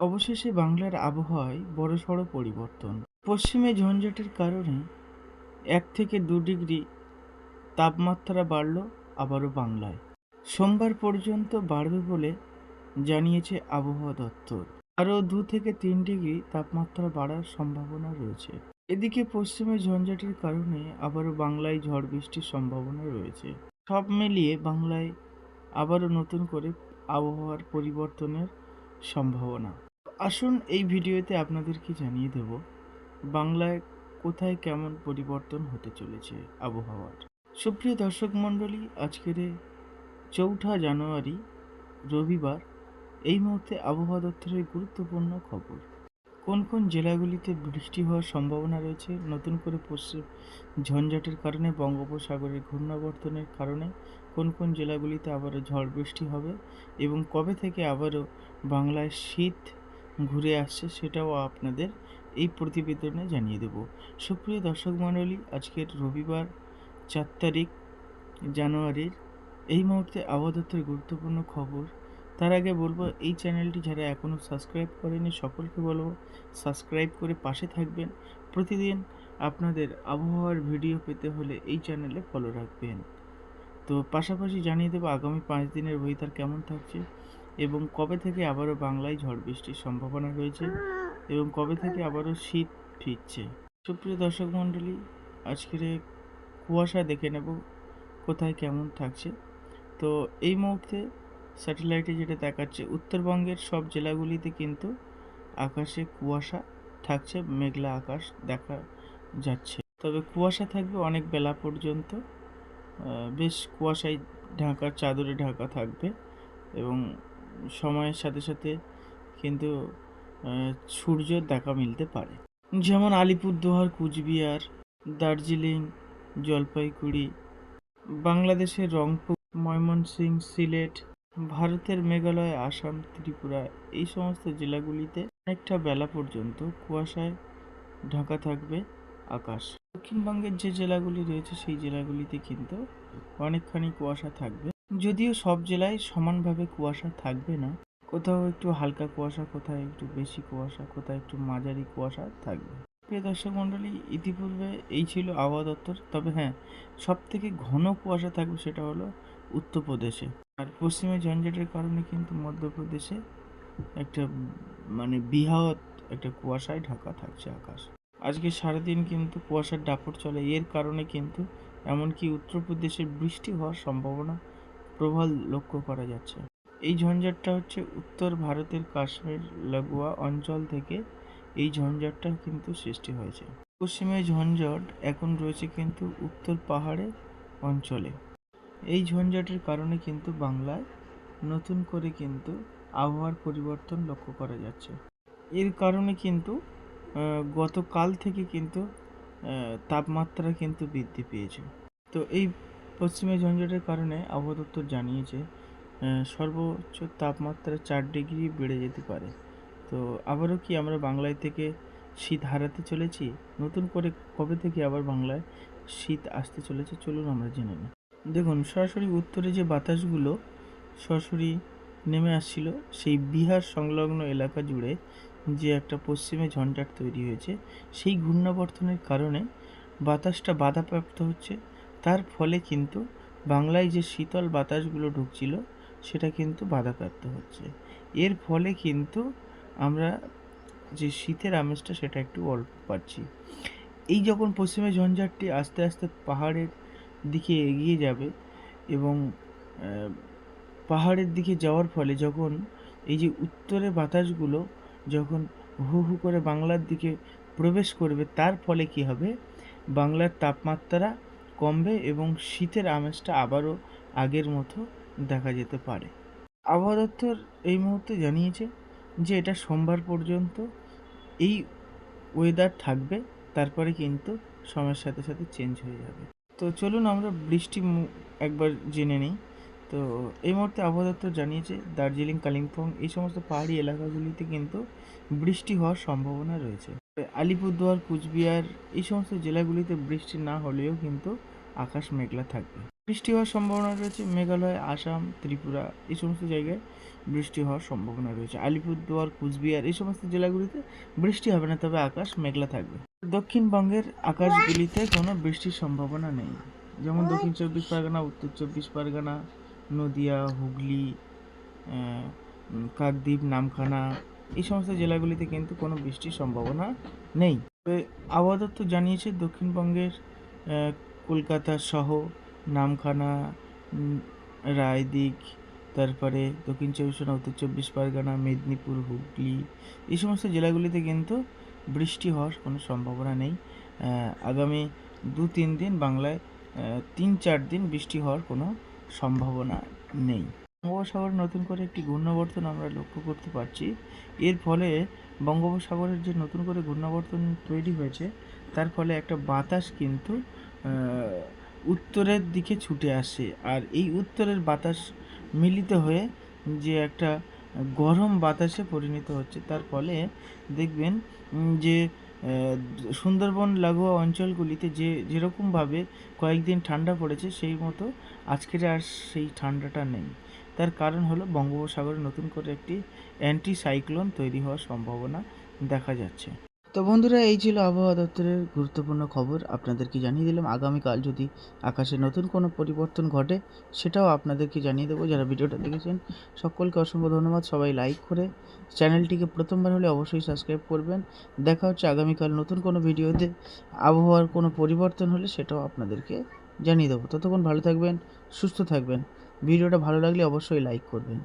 অবশেষে বাংলার আবহাওয়ায় বড়সড় পরিবর্তন। পশ্চিমে ঝঞ্ঝাটের কারণে এক থেকে দু ডিগ্রি তাপমাত্রা বাড়ল আবারও বাংলায়। সোমবার পর্যন্ত বাড়বে বলে জানিয়েছে আবহাওয়া দপ্তর। আরও দু থেকে তিন ডিগ্রি তাপমাত্রা বাড়ার সম্ভাবনা রয়েছে। এদিকে পশ্চিমে ঝঞ্ঝাটের কারণে আবারও বাংলায় ঝড় বৃষ্টির সম্ভাবনা রয়েছে। সব মিলিয়ে বাংলায় আবারও নতুন করে আবহাওয়ার পরিবর্তনের সম্ভাবনা। আসুন এই ভিডিওতে আপনাদেরকে জানিয়ে দেব, বাংলায় কোথায় কেমন পরিবর্তন হতে চলেছে আবহাওয়ার। সুপ্রিয় দর্শক মণ্ডলী, আজকের চৌঠা জানুয়ারি, রবিবার। এই মুহূর্তে আবহাওয়া দপ্তরের গুরুত্বপূর্ণ খবর। কোন কোন জেলাগুলিতে বৃষ্টি হওয়ার সম্ভাবনা রয়েছে? নতুন করে পশ্চিম ঝঞ্ঝাটের কারণে, বঙ্গোপসাগরের ঘূর্ণাবর্তনের কারণে কোন কোন জেলাগুলিতে আবারও ঝড় বৃষ্টি হবে এবং কবে থেকে আবারও বাংলায় শীত ঘুরে আসছে, সেটাও আপনাদের এই প্রতিবেদনে জানিয়ে দেব। সুপ্রিয় দর্শক মণ্ডলী, আজকের রবিবার চার তারিখ জানুয়ারির, এই মুহূর্তে আবহাওয়া গুরুত্বপূর্ণ খবর। তার আগে বলব, এই চ্যানেলটি যারা এখনও সাবস্ক্রাইব করেনি সকলকে বলব, সাবস্ক্রাইব করে পাশে থাকবেন। প্রতিদিন আপনাদের আবহাওয়ার ভিডিও পেতে হলে এই চ্যানেলে ফলো রাখবেন। তো পাশাপাশি জানিয়ে দেবো, আগামী পাঁচ দিনের ওয়েদার কেমন থাকছে এবং কবে থেকে আবারও বাংলায় ঝড় বৃষ্টির সম্ভাবনা রয়েছে এবং কবে থেকে আবারও শীত ফিরছে? সুপ্রিয় দর্শক মণ্ডলী, আজকের কুয়াশা দেখে নেব কোথায় কেমন থাকছে। তো এই মুহূর্তে স্যাটেলাইটে যেটা দেখাচ্ছে, উত্তরবঙ্গের সব জেলাগুলিতে কিন্তু আকাশে কুয়াশা থাকছে, মেঘলা আকাশ দেখা যাচ্ছে। তবে কুয়াশা থাকবে অনেক বেলা পর্যন্ত। বেশ কুয়াশায় ঢাকা চাদরে ঢাকা থাকবে এবং সময়ের সাথে সাথে কিন্তু আহ, সূর্যের দেখা মিলতে পারে। যেমন আলিপুরদুয়ার কুচবিহার দার্জিলিং জলপাইগুড়ি বাংলাদেশের রংপুর ময়মনসিংহ সিলেট ভারতের মেঘালয় আসাম ত্রিপুরা এই সমস্ত জেলাগুলিতে অনেকটা বেলা পর্যন্ত কুয়াশায় ঢাকা থাকবে আকাশ। দক্ষিণবঙ্গের যে জেলাগুলি রয়েছে সেই জেলাগুলিতে কিন্তু অনেকখানি কুয়াশা থাকবে। যদিও সব জেলায় সমানভাবে কুয়াশা থাকবে না, কোথাও একটু হালকা কুয়াশা কোথায় একটু বেশি কুয়াশা কোথায় একটু মাঝারি কুয়াশা থাকবে। প্রিয় দর্শক মণ্ডলী, ইতিপূর্বে এই ছিল আবহাওয়া দপ্তর, তবে হ্যাঁ সব থেকে ঘন কুয়াশা থাকবে সেটা হলো উত্তরপ্রদেশে। আর পশ্চিমে ঝঞ্ঝাটের কারণে কিন্তু মধ্যপ্রদেশে একটা মানে বৃহৎ একটা কুয়াশায় ঢাকা থাকছে আকাশ। আজকে সারাদিন কিন্তু কুয়াশার দাপট চলে, এর কারণে কিন্তু এমনকি উত্তরপ্রদেশে বৃষ্টি হওয়ার সম্ভাবনা প্রবল লক্ষ্য করা যাচ্ছে। এই ঝঞ্ঝাটটা হচ্ছে উত্তর ভারতের কাশ্মীর লাগোয়া অঞ্চল থেকে এই ঝঞ্ঝাটটা কিন্তু সৃষ্টি হয়েছে। পশ্চিমে ঝঞ্ঝাট এখন রয়েছে কিন্তু উত্তর পাহাড়ে অঞ্চলে। এই ঝঞ্ঝাটের কারণে কিন্তু বাংলায় নতুন করে কিন্তু আবহাওয়ার পরিবর্তন লক্ষ্য করা যাচ্ছে। এর কারণে কিন্তু গতকাল থেকে কিন্তু তাপমাত্রা কিন্তু বৃদ্ধি পেয়েছে। তো এই পশ্চিমে ঝঞ্ঝাটের কারণে আবহাওয়া দপ্তর জানিয়েছে সর্বোচ্চ তাপমাত্রা চার ডিগ্রি বেড়ে যেতে পারে। তো আবারও কি আমরা বাংলায় থেকে শীত হারাতে চলেছি? নতুন করে কবে থেকে আবার বাংলায় শীত আসতে চলেছে চলুন আমরা জেনে নিই। দেখুন, সরাসরি উত্তরে যে বাতাসগুলো সরাসরি নেমে আসছিল, সেই বিহার সংলগ্ন এলাকা জুড়ে যে একটা পশ্চিমে ঝঞ্ঝাট তৈরি হয়েছে, সেই ঘূর্ণাবর্তনের কারণে বাতাসটা বাধাপ্রাপ্ত হচ্ছে। ফলে কিন্তু বাংলায় যে শীতল বাতাসগুলো ঢুকছিল, সেটা কিন্তু বাধাপ্রাপ্ত হচ্ছে। এর ফলে কিন্তু আমরা যে শীতের আমেজটা, সেটা একটু অল্প পাচ্ছি। এই যখন পশ্চিমে ঝঞ্ঝাটটি আস্তে আস্তে পাহাড়ের দিকে এগিয়ে যাবে এবং পাহাড়ের দিকে যাওয়ার ফলে যখন এই যে উত্তরে বাতাসগুলো যখন হু হু করে বাংলার দিকে প্রবেশ করবে, তার ফলে কি হবে? বাংলার তাপমাত্রা কমবে এবং শীতের আমেজটা আবারও আগের মতো দেখা যেতে পারে। আবহাওয়া দপ্তর এই মুহূর্তে জানিয়েছে যে এটা সোমবার পর্যন্ত এই ওয়েদার থাকবে, তারপরে কিন্তু সময়ের সাথে সাথে চেঞ্জ হয়ে যাবে। তো চলুন আমরা বৃষ্টি একবার জেনে নিই। তো এই মুহূর্তে আবহাওয়া দপ্তর জানিয়েছে দার্জিলিং, কালিম্পং এই সমস্ত পাহাড়ি এলাকাগুলিতে কিন্তু বৃষ্টি হওয়ার সম্ভাবনা রয়েছে। আলিপুরদুয়ার, কুচবিহার, এই সমস্ত জেলাগুলিতে বৃষ্টি না হলেও কিন্তু আকাশ মেঘলা থাকবে। বৃষ্টি হওয়ার সম্ভাবনা রয়েছে। মেঘালয়, আসাম, ত্রিপুরা এই সমস্ত জায়গায় বৃষ্টি হওয়ার সম্ভাবনা রয়েছে। আলিপুরদুয়ার, কুচবিহার এই সমস্ত জেলাগুলিতে বৃষ্টি হবে না, তবে আকাশ মেঘলা থাকবে। দক্ষিণবঙ্গের আকাশগুলিতে কোনো বৃষ্টির সম্ভাবনা নেই। যেমন দক্ষিণ চব্বিশ পরগনা, উত্তর চব্বিশ পরগনা, নদিয়া, হুগলি কাকদ্বীপ, নামখানা এই সমস্ত জেলাগুলিতে কিন্তু কোনো বৃষ্টির সম্ভাবনা নেই। তবে আবহাওয়া দপ্তর জানিয়েছে দক্ষিণবঙ্গের কলকাতা সহ নামখানা উম, রায়দিঘ তারপরে দক্ষিণ চব্বিশ পরগনা উত্তর চব্বিশ পরগনা মেদিনীপুর হুগলি এই সমস্ত জেলাগুলিতে কিন্তু বৃষ্টি হওয়ার কোনো সম্ভাবনা নেই। আগামী দু তিন দিন বাংলায় তিন চার দিন বৃষ্টি হওয়ার কোনো সম্ভাবনা নেই। বঙ্গোপসাগরে নতুন করে একটি ঘূর্ণাবর্তন আমরা লক্ষ্য করতে পারছি। এর ফলে বঙ্গোপসাগরের যে নতুন করে ঘূর্ণাবর্তন তৈরি হয়েছে, তার ফলে একটা বাতাস কিন্তু উত্তরের দিকে ছুটে আসে। আর এই উত্তরের বাতাস মিলিত হয়ে যে একটা গরম বাতাসে পরিণত হচ্ছে, তার ফলে দেখবেন যে সুন্দরবন লাগোয়া অঞ্চলগুলিতে যে, যেরকমভাবে কয়েকদিন ঠান্ডা পড়েছে, সেই মতো আজকের আর সেই ঠান্ডাটা নেই। তার কারণ হলো বঙ্গোপসাগরে নতুন করে একটি অ্যান্টি সাইক্লোন তৈরি হওয়ার সম্ভাবনা দেখা যাচ্ছে। তো বন্ধুরা, এই ছিল আবহাওয়া দপ্তরের গুরুত্বপূর্ণ খবর। আপনাদেরকে জানিয়ে দিলাম, আগামীকাল যদি আকাশে নতুন কোনো পরিবর্তন ঘটে, সেটাও আপনাদেরকে জানিয়ে দেবো। যারা ভিডিওটা দেখেছেন, সকলকে অসংখ্য ধন্যবাদ। সবাই লাইক করে চ্যানেলটিকে প্রথমবার হলে অবশ্যই সাবস্ক্রাইব করবেন। দেখা হচ্ছে আগামীকাল নতুন কোনো ভিডিওতে। আবহাওয়ার কোনো পরিবর্তন হলে সেটাও আপনাদেরকে জানিয়ে দেবো। ততক্ষণ ভালো থাকবেন, সুস্থ থাকবেন। ভিডিওটা ভালো লাগলে অবশ্যই লাইক করবেন।